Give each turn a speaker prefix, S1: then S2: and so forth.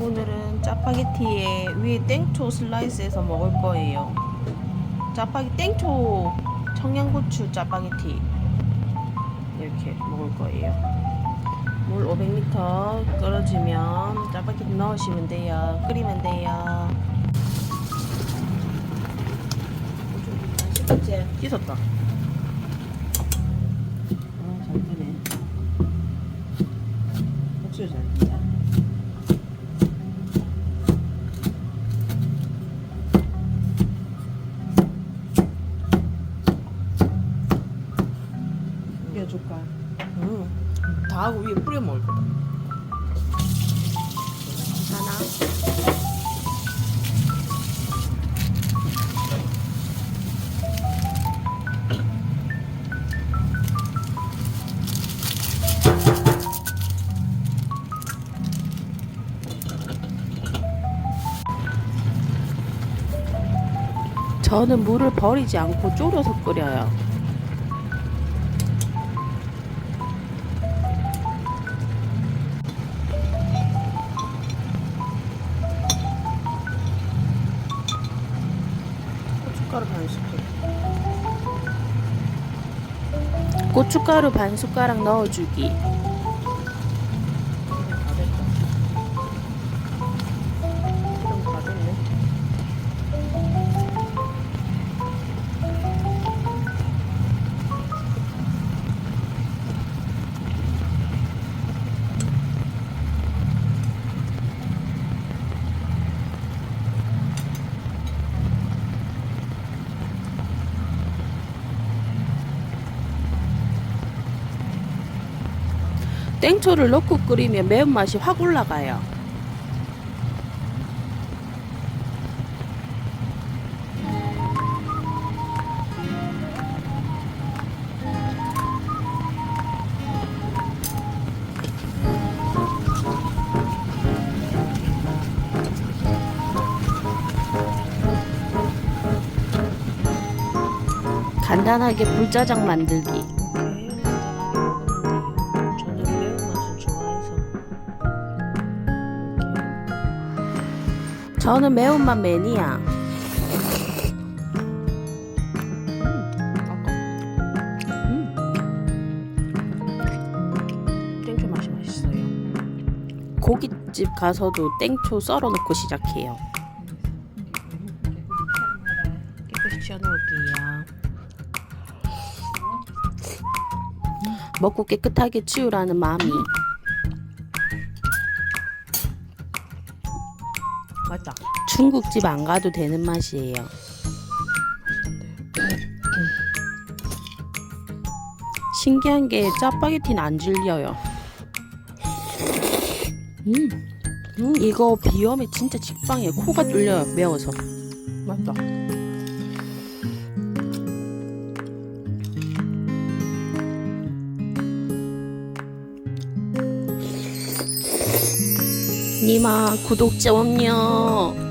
S1: 오늘은 짜파게티에 위에 땡초 슬라이스해서 먹을 거예요. 짜파게 땡초 청양고추 짜파게티 이렇게 먹을 거예요. 물 500ml 끓어지면 짜파게티 넣으시면 돼요. 끓이면 돼요. 씻었지? 씻었다. 아, 잘 되네. 고추 잘 된다.
S2: 뿌려줄까?
S1: 음, 다 하고 위에 뿌려 먹을 거다. 하나. 저는 물을 버리지 않고 졸여서 끓여요. 고춧가루 반 스푼. 고춧가루 반 숟가락 넣어주기. 땡초를 넣고 끓이면 매운맛이 확 올라가요. 간단하게 불짜장 만들기. 저는 매운맛 매니아. 음. 땡초 맛이 맛있어요. 고깃집 가서도 땡초 썰어놓고 시작해요. 깨끗이 치워놓을게요. 먹고 깨끗하게 치우라는 마음이
S2: 맞다.
S1: 중국집 안 가도 되는 맛이에요. 신기한 게 짜파게티는 안 질려요. 음, 음, 이거 비염에 진짜 직방이에요. 코가 뚫려요. 매워서.
S2: 맞다.
S1: 니마 구독 좀요.